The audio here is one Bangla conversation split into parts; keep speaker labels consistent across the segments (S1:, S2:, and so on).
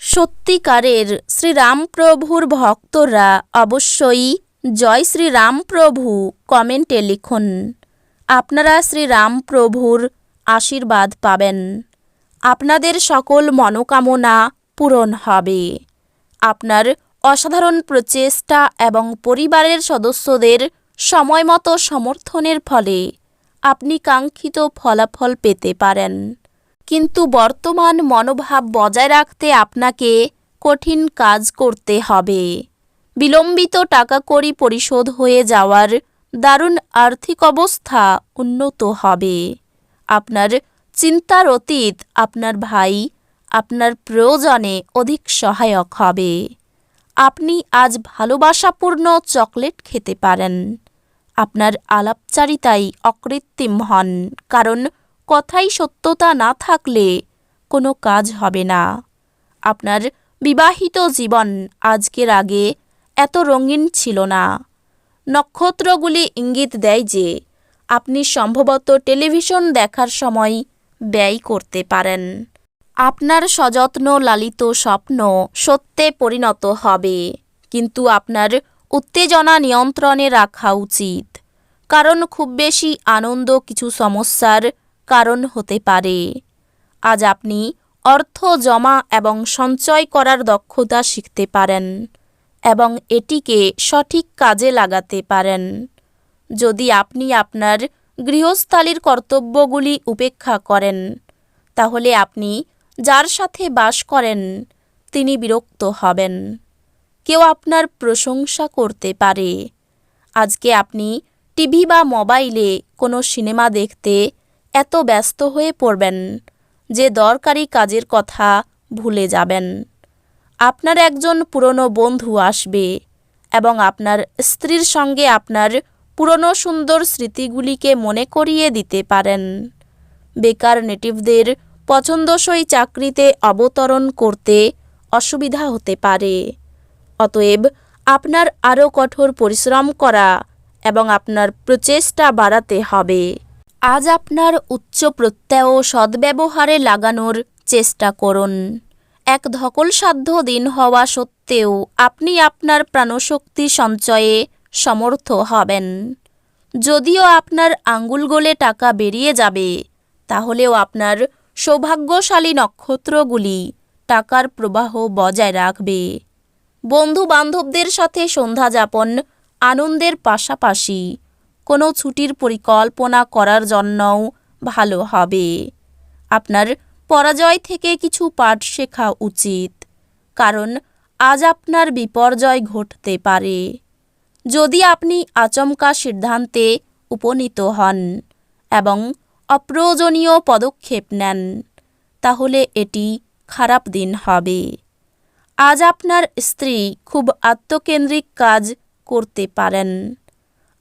S1: সত্যিকারের শ্রীরামপ্রভুর ভক্তরা অবশ্যই জয় শ্রীরামপ্রভু কমেন্টে লিখুন। আপনারা শ্রীরামপ্রভুর আশীর্বাদ পাবেন। আপনাদের সকল মনোকামনা পূরণ হবে। আপনার অসাধারণ প্রচেষ্টা এবং পরিবারের সদস্যদের সময়মতো সমর্থনের ফলে আপনি কাঙ্ক্ষিত ফলাফল পেতে পারেন। কিন্তু বর্তমান মনোভাব বজায় রাখতে আপনাকে কঠিন কাজ করতে হবে। বিলম্বিত টাকা কড়ি পরিশোধ হয়ে যাওয়ার দারুণ আর্থিক অবস্থা উন্নত হবে। আপনার চিন্তার অতীত আপনার ভাই আপনার প্রয়োজনে অধিক সহায়ক হবে। আপনি আজ ভালোবাসাপূর্ণ চকলেট খেতে পারেন। আপনার আলাপচারিতাই অকৃত্রিম হন, কারণ কথাই সত্যতা না থাকলে কোনো কাজ হবে না। আপনার বিবাহিত জীবন আজকের আগে এত রঙিন ছিল না। নক্ষত্রগুলি ইঙ্গিত দেয় যে আপনি সম্ভবত টেলিভিশন দেখার সময় ব্যয় করতে পারেন। আপনার সযত্ন লালিত স্বপ্ন সত্যে পরিণত হবে, কিন্তু আপনার উত্তেজনা নিয়ন্ত্রণে রাখা উচিত। কারণ খুব বেশি আনন্দ, কিছু সমস্যার কারণ হতে পারে। আজ আপনি অর্থ জমা এবং সঞ্চয় করার দক্ষতা শিখতে পারেন এবং এটিকে সঠিক কাজে লাগাতে পারেন। যদি আপনি আপনার গৃহস্থালির কর্তব্যগুলি উপেক্ষা করেন, তাহলে আপনি যার সাথে বাস করেন, তিনি বিরক্ত হবেন। কেউ আপনার প্রশংসা করতে পারে। আজকে আপনি টিভি বা মোবাইলে কোনো সিনেমা দেখতে এত ব্যস্ত হয়ে পড়বেন যে দরকারি কাজের কথা ভুলে যাবেন। আপনার একজন পুরনো বন্ধু আসবে এবং আপনার স্ত্রীর সঙ্গে আপনার পুরনো সুন্দর স্মৃতিগুলিকে মনে করিয়ে দিতে পারেন। বেকার নেটিভদের পছন্দসই চাকরিতে অবতরণ করতে অসুবিধা হতে পারে। অতএব আপনার আরও কঠোর পরিশ্রম করা এবং আপনার প্রচেষ্টা বাড়াতে হবে। আজ আপনার উচ্চ প্রত্যয় সদ্ব্যবহারে লাগানোর চেষ্টা করুন। এক ধকলসাধ্য দিন হওয়া সত্ত্বেও আপনি আপনার প্রাণশক্তি সঞ্চয়ে সমর্থ হবেন। যদিও আপনার আঙ্গুল গোলে টাকা বেরিয়ে যাবে, তাহলেও আপনার সৌভাগ্যশালী নক্ষত্রগুলি টাকার প্রবাহ বজায় রাখবে। বন্ধু বান্ধবদের সাথে সন্ধ্যা যাপন আনন্দের পাশাপাশি কোনো ছুটির পরিকল্পনা করার জন্যও ভালো হবে। আপনার পরাজয় থেকে কিছু পাঠ শেখা উচিত, কারণ আজ আপনার বিপর্যয় ঘটতে পারে। যদি আপনি আচমকা সিদ্ধান্তে উপনীত হন এবং অপ্রয়োজনীয় পদক্ষেপ নেন, তাহলে এটি খারাপ দিন হবে। আজ আপনার স্ত্রী খুব আত্মকেন্দ্রিক কাজ করতে পারেন।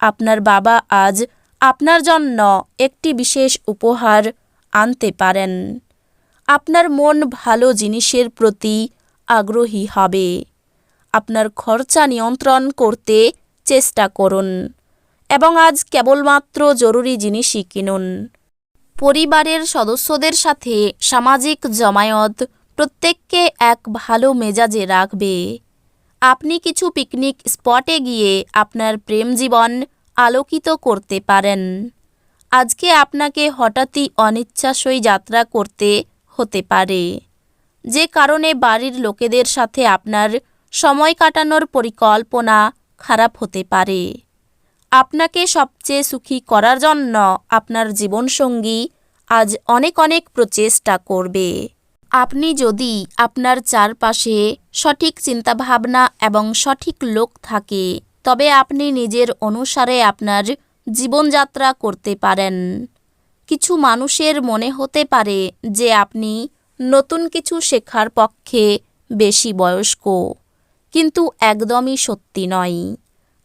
S1: আপনার বাবা আজ আপনার জন্য একটি বিশেষ উপহার আনতে পারেন। আপনার মন ভালো জিনিসের প্রতি আগ্রহী হবে। আপনার খরচা নিয়ন্ত্রণ করতে চেষ্টা করুন এবং আজ কেবলমাত্র জরুরি জিনিসই কিনুন। পরিবারের সদস্যদের সাথে সামাজিক জমায়েত প্রত্যেককে এক ভালো মেজাজে রাখবে। আপনি কিছু পিকনিক স্পটে গিয়ে আপনার প্রেম জীবন আলোকিত করতে পারেন। আজকে আপনাকে হঠাৎই অনিচ্ছাসই যাত্রা করতে হতে পারে। যে কারণে বাড়ির লোকেদের সাথে আপনার সময় কাটানোর পরিকল্পনা খারাপ হতে পারে। আপনাকে সবচেয়ে সুখী করার জন্য আপনার জীবনসঙ্গী আজ অনেক অনেক প্রচেষ্টা করবে। আপনি যদি আপনার চারপাশে সঠিক চিন্তাভাবনা এবং সঠিক লোক থাকে তবে আপনি নিজের অনুসারে আপনার জীবনযাত্রা করতে পারেন। কিছু মানুষের মনে হতে পারে যে আপনি নতুন কিছু শেখার পক্ষে বেশি বয়স্ক, কিন্তু একদমই সত্যি নয়।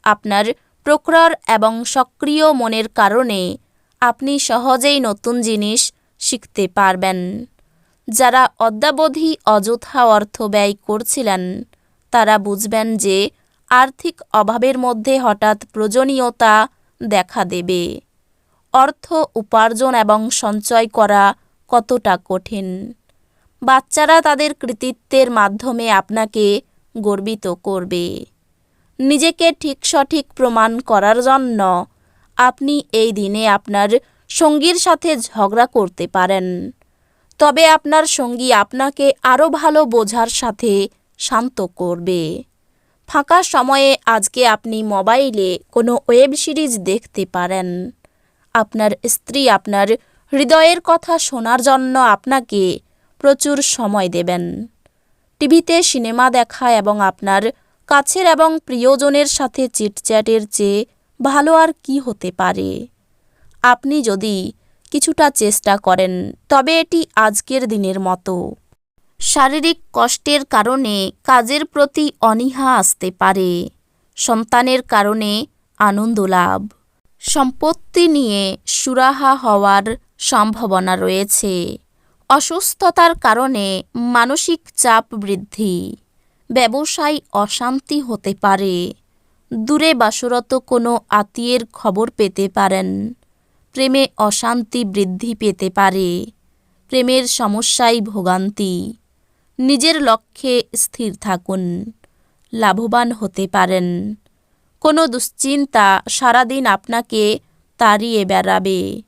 S1: আপনার প্রখর এবং সক্রিয় মনের কারণে আপনি সহজেই নতুন জিনিস শিখতে পারবেন। যারা অদ্যাবধি অযথা অর্থ ব্যয় করছিলেন, তারা বুঝবেন যে আর্থিক অভাবের মধ্যে হঠাৎ প্রয়োজনীয়তা দেখা দেবে। অর্থ উপার্জন এবং সঞ্চয় করা কতটা কঠিন? বাচ্চারা তাদের কৃতিত্বের মাধ্যমে আপনাকে গর্বিত করবে। নিজেকে ঠিক সঠিক প্রমাণ করার জন্য আপনি এই দিনে আপনার সঙ্গীর সাথে ঝগড়া করতে পারেন। তবে আপনার সঙ্গী আপনাকে আরও ভালো বোঝার সাথে শান্ত করবে। ফাঁকা সময়ে আজকে আপনি মোবাইলে কোনো ওয়েব সিরিজ দেখতে পারেন। আপনার স্ত্রী আপনার হৃদয়ের কথা শোনার জন্য আপনাকে প্রচুর সময় দেবেন। টিভিতে সিনেমা দেখা এবং আপনার কাছের এবং প্রিয়জনের সাথে চিটচ্যাটের চেয়ে ভালো আর কি হতে পারে? আপনি যদি কিছুটা চেষ্টা করেন, তবে এটি আজকের দিনের মতো। শারীরিক কষ্টের কারণে কাজের প্রতি অনীহা আসতে পারে। সন্তানের কারণে আনন্দ লাভ। সম্পত্তি নিয়ে সুরাহা হওয়ার সম্ভাবনা রয়েছে। অসুস্থতার কারণে মানসিক চাপ বৃদ্ধি। ব্যবসায় অশান্তি হতে পারে। দূরে বাসরত কোনো আত্মীয়ের খবর পেতে পারেন। প্রেমে অশান্তি বৃদ্ধি পেতে পারে। প্রেমের সমস্যায় ভোগান্তি। নিজের লক্ষ্যে স্থির থাকুন, লাভবান হতে পারেন। কোনো দুশ্চিন্তা সারাদিন আপনাকে তাড়িয়ে বেড়াবে।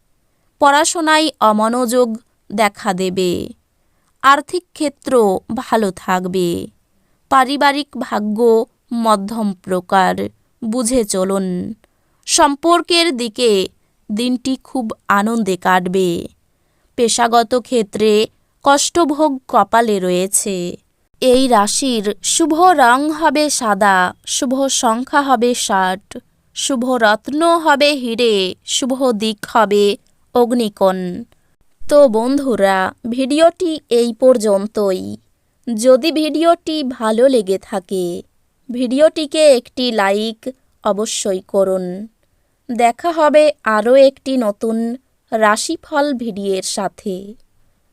S1: পড়াশোনায় অমনোযোগ দেখা দেবে। আর্থিক ক্ষেত্র ভালো থাকবে। পারিবারিক ভাগ্য মধ্যম প্রকার, বুঝে চলুন। সম্পর্কের দিকে দিনটি খুব আনন্দে কাটবে। পেশাগত ক্ষেত্রে কষ্টভোগ কপালে রয়েছে। এই রাশির শুভ রং হবে সাদা, শুভ সংখ্যা হবে ষাট, শুভ রত্ন হবে হিরে, শুভ দিক হবে অগ্নিকোণ। তো বন্ধুরা, ভিডিওটি এই পর্যন্তই। যদি ভিডিওটি ভালো লেগে থাকে, ভিডিওটিকে একটি লাইক অবশ্যই করুন। দেখা হবে আরও একটি নতুন রাশিফল ভিডিওর সাথে।